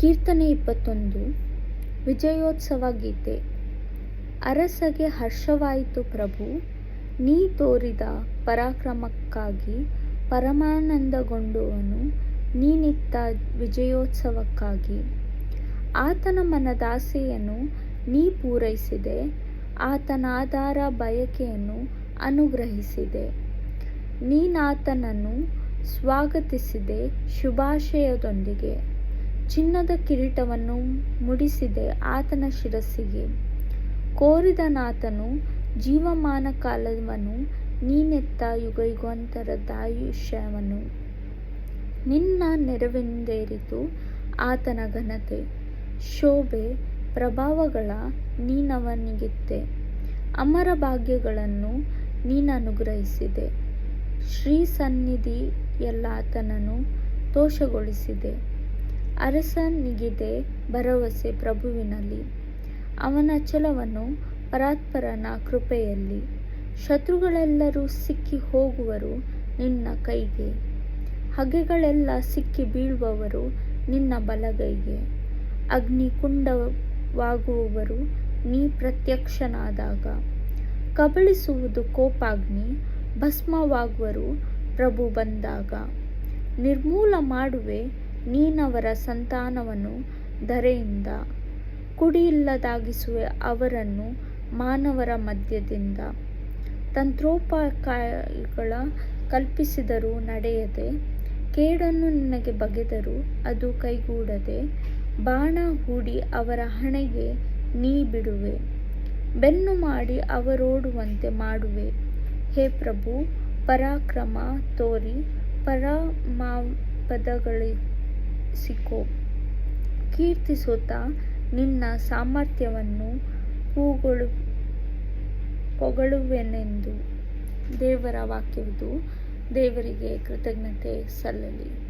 ಕೀರ್ತನೆ ಇಪ್ಪತ್ತೊಂದು, ವಿಜಯೋತ್ಸವ ಗೀತೆ. ಅರಸಗೆ ಹರ್ಷವಾಯಿತು ಪ್ರಭು, ನೀ ತೋರಿದ ಪರಾಕ್ರಮಕ್ಕಾಗಿ ಪರಮಾನಂದಗೊಂಡುವನು, ನೀನಿತ್ತ ವಿಜಯೋತ್ಸವಕ್ಕಾಗಿ. ಆತನ ಮನದಾಸೆಯನ್ನು ನೀ ಪೂರೈಸಿದೆ ಆತನಾಧಾರ ಬಯಕೆಯನ್ನು ಅನುಗ್ರಹಿಸಿದೆ. ನೀನಾತನನ್ನು ಸ್ವಾಗತಿಸಿದೆ ಶುಭಾಶಯದೊಂದಿಗೆ. ಚಿನ್ನದ ಕಿರೀಟವನ್ನು ಮುಡಿಸಿದೆ ಆತನ ಶಿರಸ್ಸಿಗೆ. ಕೋರಿದನಾತನು ಜೀವಮಾನ ಕಾಲವನ್ನು ನೀನೆತ್ತ ಯುಗಯುಗಾಂತರದಾಯುಷ್ಯವನ್ನು ನಿನ್ನ ನೆರವೆಂದೇರಿತು ಆತನ ಘನತೆ. ಶೋಭೆ, ಪ್ರಭಾವಗಳ ನೀನವನಿಗಿತ್ತೆ. ಅಮರ ಭಾಗ್ಯಗಳನ್ನು ನೀನನುಗ್ರಹಿಸಿದೆ. ಶ್ರೀ ಸನ್ನಿಧಿಯಲ್ಲಾತನನ್ನು ತೋಷಗೊಳಿಸಿದೆ. ಅರಸನಿಗಿದೆ ಭರವಸೆ ಪ್ರಭುವಿನಲ್ಲಿ. ಅವನ ಛಲವನ್ನು ಪರಾತ್ಪರನ ಕೃಪೆಯಲ್ಲಿ. ಶತ್ರುಗಳೆಲ್ಲರೂ ಸಿಕ್ಕಿ ಹೋಗುವರು ನಿನ್ನ ಕೈಗೆ. ಹಗೆಗಳೆಲ್ಲ ಸಿಕ್ಕಿ ಬೀಳುವವರು ನಿನ್ನ ಬಲಗೈಗೆ. ಅಗ್ನಿಕುಂಡವಾಗುವವರು ನೀ ಪ್ರತ್ಯಕ್ಷನಾದಾಗ. ಕಬಳಿಸುವುದು ಕೋಪಾಗ್ನಿ, ಭಸ್ಮವಾಗುವರು ಪ್ರಭು ಬಂದಾಗ. ನಿರ್ಮೂಲ ಮಾಡುವೆ ನೀನವರ ಸಂತಾನವನ್ನು ಧರೆಯಿಂದ ಕುಡಿಯಿಲ್ಲದಾಗಿಸುವೆ, ಅವರನ್ನು ಮಾನವರ ಮಧ್ಯದಿಂದ ತಂತ್ರೋಪಾಯಗಳ ಕಲ್ಪಿಸಿದರೂ ನಡೆಯದೆ, ಕೇಡನ್ನು ನಿನಗೆ ಬಗೆದರೂ ಅದು ಕೈಗೂಡದೆ, ಬಾಣ ಹೂಡಿ ಅವರ ಹಣೆಗೆ ನೀ ಬಿಡುವೆ, ಬೆನ್ನು ಮಾಡಿ ಅವರೋಡುವಂತೆ ಮಾಡುವೆ. ಹೇ ಪ್ರಭು, ಪರಾಕ್ರಮ ತೋರಿ ಪರಮಾಪದಗಳಿಸಿಕೋ ಕೀರ್ತಿಸುತ್ತಾ ನಿನ್ನ ಸಾಮರ್ಥ್ಯವನ್ನು ಹೂಗಳು ಹೊಗಳುವೆನೆಂದು ದೇವರ ವಾಕ್ಯವಿದು ದೇವರಿಗೆ ಕೃತಜ್ಞತೆ ಸಲ್ಲಲಿ.